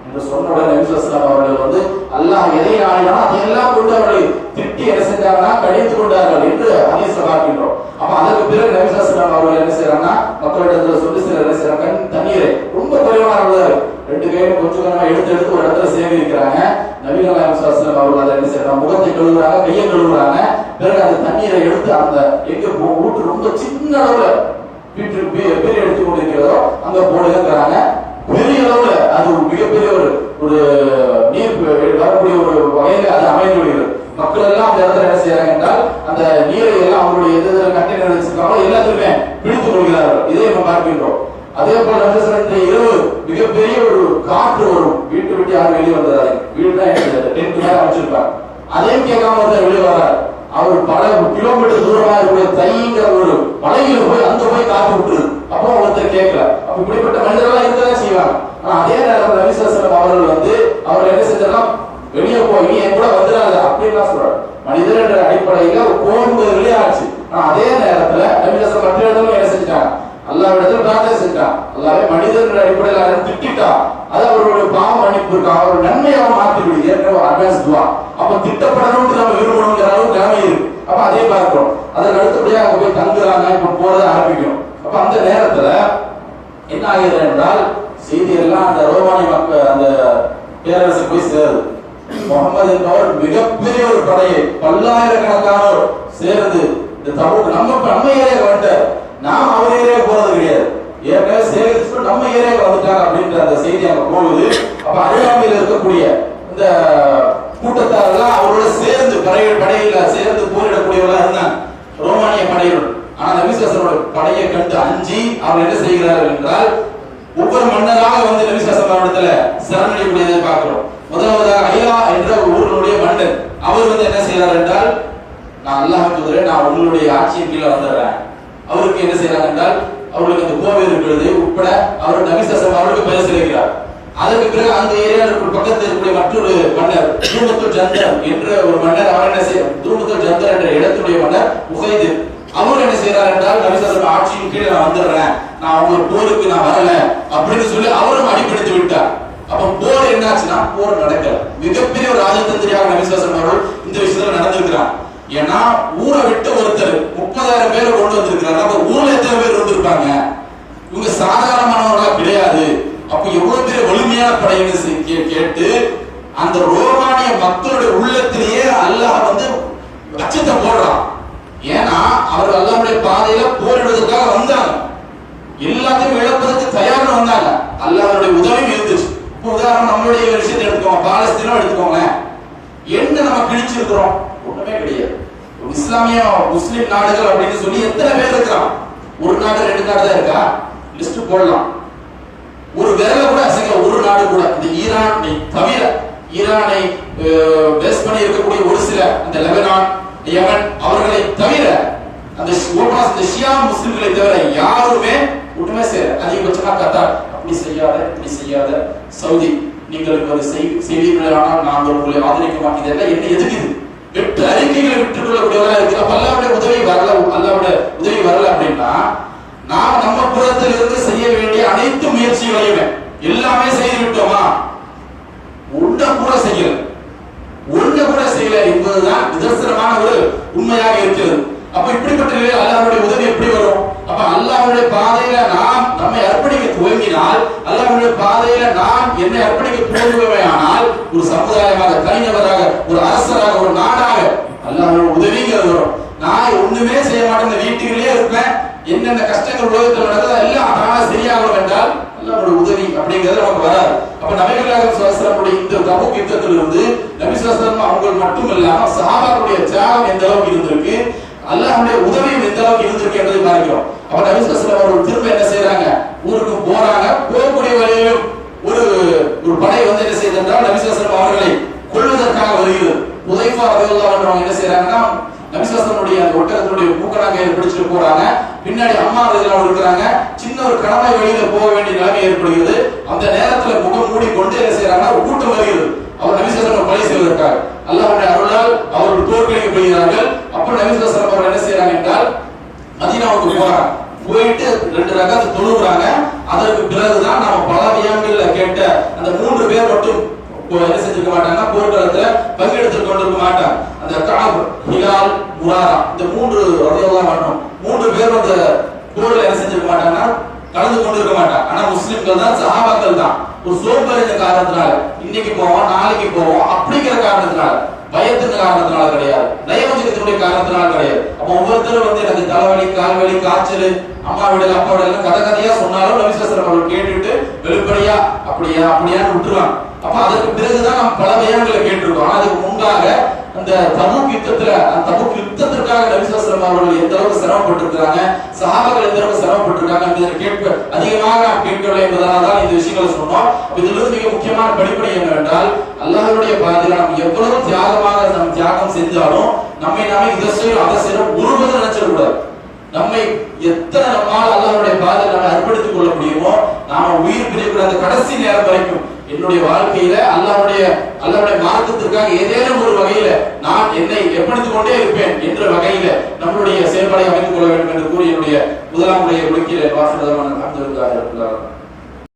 என்று சொன்ன உடனே ரவிசாசன் அவர்கள் வந்து அல்லாஹ் எதை நாடினா அதையெல்லாம் கொண்டு அவர்களை திட்டி என்ன செஞ்சாங்கன்னா கடிந்து கொண்டார்கள் என்று ஹதீஸ்ல பார்க்கின்றோம். அப்ப அதற்கு பிறகு ரவிசாசன் அவர்கள் என்ன செய்யறாங்கன்னா மக்களிடத்துல சொல்லி சிலர் என்ன செய்யறாங்க தண்ணீரை ரொம்ப குறைவான ரெண்டு கையும் கொஞ்சம் கொஞ்சமா எடுத்து எடுத்து ஒரு இடத்துல சேகரிக்கிறாங்க. நபிகள் அவர்கள் அதை என்ன செய்யறாங்க? முகத்தை கழுவுறாங்க கையை கழுவுறாங்க. பிறகு அந்த தண்ணீரை எடுத்து அந்த எங்க வீட்டு ரொம்ப சின்ன அளவுல வீட்டு பெ- பெரிய எடுத்து கொண்டிருக்கிறதோ அங்க போடுங்கிறாங்க பெரிய அளவுல அது ஒரு மிகப்பெரிய ஒரு ஒரு நீர் வரக்கூடிய ஒரு வகையில அது அமைந்து விடுகிறது. மக்கள் எல்லாம் அந்த இடத்துல என்ன செய்யறாங்க என்றால் அந்த நீரை எல்லாம் அவங்களுடைய எந்த கண்டெய்னர் வச்சிருக்காங்களோ எல்லாத்துக்குமே பிடித்துக் கொள்கிறார்கள். இதை நம்ம பார்க்கின்றோம். அதே போல நம்ம இரவு மிகப்பெரிய ஒரு காற்று வரும். வீட்டு விட்டு யாரும் வெளியே வந்ததாரு வீடு தான் டென்ட் அதையும் கேட்காம ஒருத்தர் வெளியே வர்றாரு அவர் பல கிலோமீட்டர் தூரமா இருக்கக்கூடிய தைங்கிற ஒரு மலையில போய் அங்க போய் காத்து விட்டுரு அப்போ ஒருத்தர் கேட்கல. அப்ப இப்படிப்பட்ட மனிதர்கள் இருக்கதான் செய்வாங்க. ஆனா அதே நேரத்தில் ரவிசாஸ்திரம் அவர்கள் வந்து அவர் என்ன செஞ்சாருன்னா வெளியே போய் நீ என் கூட வந்துடாத. அப்படின்னு சொல்றாரு. மனிதர் என்ற அடிப்படையில ஒரு கோன்பது வெளியாச்சு ஆனா அதே நேரத்துல ரவிசாசன் மற்ற இடத்துல என்ன செஞ்சாங்க அல்லாவிடத்தில் பிரார்த்தனை செஞ்சான் அல்லாவே மனிதர்கள் அடிப்படையில் யாரும் திட்டான் அது அவருடைய பாவம் மன்னிப்பு அவர் நன்மையாக மாற்றி விடு ஏற்கனவே அட்வான்ஸ் துவா அப்ப திட்டப்படணும்னு நம்ம விரும்பணுங்கிற அளவுக்கு நிலைமை இருக்கு. அப்ப அதே பார்க்கிறோம். அதற்கு அடுத்தபடியாக அங்க போய் தங்குறாங்க இப்ப போறதை ஆரம்பிக்கும் அப்ப அந்த நேரத்துல என்ன ஆகிறது என்றால் செய்தி எல்லாம் அந்த ரோமானிய மக்கள் அந்த பேரரசு போய் சேருது. முகமது என்பவர் மிகப்பெரிய ஒரு படையை பல்லாயிரக்கணக்கானோர் சேர்ந்து இந்த தமிழ் நம்ம நம்ம வந்துட்டார் நாம் அவர் ஏரியாவுக்கு போறது கிடையாது. ஏற்கனவே சேகரிச்சு நம்ம ஏரியாவுக்கு வந்துட்டாங்க அப்படின்ற அந்த செய்தி அங்க போகுது. அப்ப அருகாமையில் இருக்கக்கூடிய இந்த கூட்டத்தாரெல்லாம் அவரோட சேர்ந்து படைகள் படையில சேர்ந்து போரிடக்கூடியவர்களா இருந்தாங்க ரோமானிய படைகள். ஆனா நபிசாசனோட படையை கண்டு அஞ்சி அவர் என்ன செய்கிறார்கள் என்றால் ஒவ்வொரு மன்னராக வந்து நபிசாசன மாவட்டத்துல சரணடையக்கூடியதை பார்க்கிறோம். முதலாவதாக ஐயா என்ற ஊரினுடைய மன்னர் அவர் வந்து என்ன செய்கிறார் என்றால் நான் அல்லாஹ் தூதரே நான் உங்களுடைய ஆட்சியின் கீழே வந்துடுறேன். அவருக்கு என்ன செய்யறாங்க என்றால் அவர்களுக்கு அந்த கோவை இருக்கிறது உட்பட அவர் நபிசாசம் அவருக்கு பரிசீலிக்கிறார் அதற்கு பிறகு அந்த ஏரியாவுக்கு பக்கத்தில் இருக்கக்கூடிய மற்றொரு மன்னர் தூமத்தூர் ஜந்தர் என்ற ஒரு மன்னர் அவர் என்ன செய்ய தூமத்தூர் ஜந்தர் என்ற இடத்துடைய மன்னர் உகைது. அவர் என்ன செய்யறார் என்றால் நபிசாசம் ஆட்சியின் கீழே நான் வந்துடுறேன். நான் அவங்க போருக்கு நான் வரல அப்படின்னு சொல்லி அவரும் அடிப்படுத்தி விட்டார். அப்ப போர் என்னாச்சுன்னா போர் நடக்கல. மிகப்பெரிய ஒரு ராஜதந்திரியாக நபிசாசம் அவர்கள் இந்த விஷயத்துல நடந்திருக்கிறார். ஏன்னா ஊரை விட்டு ஒருத்தர் முப்பதாயிரம் பேரை கொண்டு வந்திருக்கிறார். அப்ப ஊர்ல எத்தனை பேர் வந்திருப்பாங்க இவங்க சாதாரணமானவர்களா கிடையாது. அப்ப எவ்வளவு பெரிய வலிமையான படையினு கேட்டு அந்த ரோமானிய மக்களுடைய உள்ளத்திலேயே அல்லாஹ் வந்து அச்சத்தை போடுறான். ஏன்னா அவர் அல்லாவுடைய பாதையில போரிடுவதற்காக வந்தாங்க. எல்லாத்தையும் இழப்பதற்கு தயார்னு வந்தாங்க. அல்லாவுடைய உதவியும் இருந்துச்சு. உதாரணம் நம்மளுடைய விஷயத்தை எடுத்துக்கோங்க. பாலஸ்தீனம் எடுத்துக்கோங்க என்ன நம்ம கிழிச்சிருக்கிறோம்? ஒண்ணுமே கிடையாது. இஸ்லாமிய முஸ்லிம் நாடுகள் அப்படின்னு சொல்லி எத்தனை பேர் இருக்கிறான் ஒரு நாடு ரெண்டு நாடு தான் இருக்கா? லிஸ்ட் போடலாம். ஒரு விரல கூட அசைக்க ஒரு நாடு கூட. இந்த ஈரானை தவிர ஈரானை பேஸ் பண்ணி இருக்கக்கூடிய ஒரு சில இந்த லெபனான் யமன் அவர்களை தவிர அந்த ஓப்பனா இந்த ஷியா முஸ்லிம்களை தவிர யாருமே ஒட்டுமே செய்யல. அதிகபட்சமா கத்தார். அப்படி செய்யாத இப்படி செய்யாத சவுதி. நீங்கள் ஒரு செய்வீர்கள் ஆனால் நாங்கள் உங்களை ஆதரிக்க மாட்டோம். இதெல்லாம் என்ன எதுக்குது எட்டு அறிக்கைகளை விட்டுக் கொள்ளக்கூடியவர்களா இருக்கு அல்லாவுடைய உதவி வரல அல்லாவுடைய உதவி வரல அப்படின்னா நாம் நம்ம புறத்தில் இருந்து செய்ய வேண்டிய அனைத்து முயற்சிகளையும் எல்லாமே செய்து விட்டோமா? ஒண்ண கூட செய்யல. ஒண்ணு கூட செய்யல என்பதுதான் நிதர்சனமான ஒரு உண்மையாக இருக்கிறது. அப்ப இப்படிப்பட்ட நிலையில் அல்லாஹ்வுடைய உதவி எப்படி வரும்? அப்ப அல்லாஹ்வுடைய பாதையில நாம் நம்மை அர்ப்பணிக்க துவங்கினால் அல்லாஹ்வுடைய பாதையில நாம் என்னை அர்ப்பணிக்க துவங்குவேயானால் ஒரு சமுதாயமாக தனிநபராக ஒரு அரசராக ஒரு நாடாக அல்லாஹ்வுடைய உதவிங்கிறது வரும். நான் ஒண்ணுமே செய்ய மாட்டேன் இந்த இருப்பேன். என்னென்ன கஷ்டங்கள் உலகத்தில் நடக்குதோ எல்லாம் தானா சரியாகும் என்றால் அல்லாஹ்வுடைய உதவி அப்படிங்கிறது நமக்கு வராது. அப்ப நபிகளாக சுவாசனமுடைய இந்த தபுக் யுத்தத்திலிருந்து நபி சுவாசனம் அவங்க மட்டும் இல்லாம சஹாபாக்களுடைய தியாகம் எந்த அளவுக்கு இருந்திருக்கு? அல்லாஹ்வுடைய உதவியும் எந்த அளவுக்கு இருந்திருக்கு என்பதை பார்க்கிறோம். அப்ப நபி சுவாசனம் அவர்கள் திரும்ப என்ன செய்யறாங்க ஊருக்கு போறாங்க. போகக்கூடிய வழியிலும் ஒரு ஒரு படை வந்து என்ன செய்யுது என்றால் நபி அவர்களை கொள்வதற்காக வருகிறது. உதைஃபா ரலியல்லாஹு என்ன செய்யறாங்கன்னா நபிசாசனுடைய அந்த ஒட்டகத்தினுடைய மூக்கணாங்க பிடிச்சிட்டு போறாங்க. பின்னாடி அம்மா ரலியல்லாஹு இருக்கிறாங்க. சின்ன ஒரு கடமை வெளியில போக வேண்டிய நிலைமை ஏற்படுகிறது. அந்த நேரத்துல முகம் மூடி கொண்டு என்ன செய்யறாங்க கூட்டம் வருகிறது. அவர் நபிசாசனம் கொலை செய்வதற்காக அல்லாஹ்வுடைய அருளால் அவர்கள் தோற்கடிக்கப்படுகிறார்கள் அப்ப நபிசாசனம் அவர் என்ன செய்யறாங்க என்றால் மதினாவுக்கு போறாங்க. போயிட்டு ரெண்டு ரகத்தை தொழுகிறாங்க அதற்கு பிறகுதான் நாம பல வியாங்கள்ல கேட்ட அந்த மூன்று பேர் மட்டும் என்ன செஞ்சிருக்க மாட்டாங்க. போர்க்களத்துல பங்கெடுத்து கொண்டிருக்க மாட்டாங்க. அந்த காப் ஹிலால் முராரா இந்த மூன்று வகையெல்லாம் வரணும். மூன்று பேர் அந்த போர்ல என்ன செஞ்சிருக்க மாட்டாங்கன்னா கலந்து கொண்டிருக்க மாட்டாங்க. ஆனா முஸ்லிம்கள் தான் சஹாபாக்கள் தான். ஒரு சோம்பறிஞ்ச காரணத்தினால இன்னைக்கு போவோம் நாளைக்கு போவோம் அப்படிங்கிற காரணத்தினால பயத்தின் காரணத்தினால கிடையாது. நயவஞ்சகத்தினுடைய காரணத்தினால கிடையாது. அப்ப ஒவ்வொருத்தரும் வந்து எனக்கு தலைவலி கால்வலி காய்ச்சல் அம்மா விடல அப்பா விடல கதை கதையா சொன்னாலும் ரவிசாஸ்திரம் அவர்கள் கேட்டுட்டு வெளிப்படையா அப்படியா அப்படியான்னு விட்டுருவாங்க. அப்ப அதற்கு பிறகுதான் நாம் பல பயான்களை கேட்டிருக்கோம் ஆனா அதுக்கு முன்பாக அந்த தபுக் யுத்தத்துல அந்த தபுக் யுத்தத்திற்காக நபிசாஸ்திரம் அவர்கள் எந்த அளவுக்கு சிரமப்பட்டிருக்கிறாங்க சஹாபாக்கள் எந்த அளவுக்கு சிரமப்பட்டிருக்காங்க என்பதை கேட்க அதிகமாக நாம் கேட்கவில்லை என்பதனால தான் இந்த விஷயங்களை சொன்னோம். இதிலிருந்து மிக முக்கியமான படிப்படை என்னவென்றால் அல்லாஹருடைய பாதையில நாம் எவ்வளவு தியாகமாக நம் தியாகம் செஞ்சாலும் நம்மை நாமே இதை செய்யும் அதை செய்யும் ஒருவரும் நினைச்சிடக்கூடாது. நம்மை எத்தனை நம்மால் அல்லாஹருடைய பாதையில் நம்ம அர்ப்பணித்துக் கொள்ள முடியுமோ நாம உயிர் பிரியக்கூடிய அந்த கடைசி நேரம் வரைக்கும் என்னுடைய வாழ்க்கையில அல்லாவுடைய அல்லாவுடைய மார்க்கத்திற்காக ஏதேனும் ஒரு வகையில நான் என்னை அர்ப்பணித்துக் கொண்டே இருப்பேன் என்ற வகையில நம்மளுடைய செயல்பாடை அமைத்துக் கொள்ள வேண்டும் என்று கூறி என்னுடைய முதலாம் முறையை ஒழுக்கில வாசகமான அப்துல்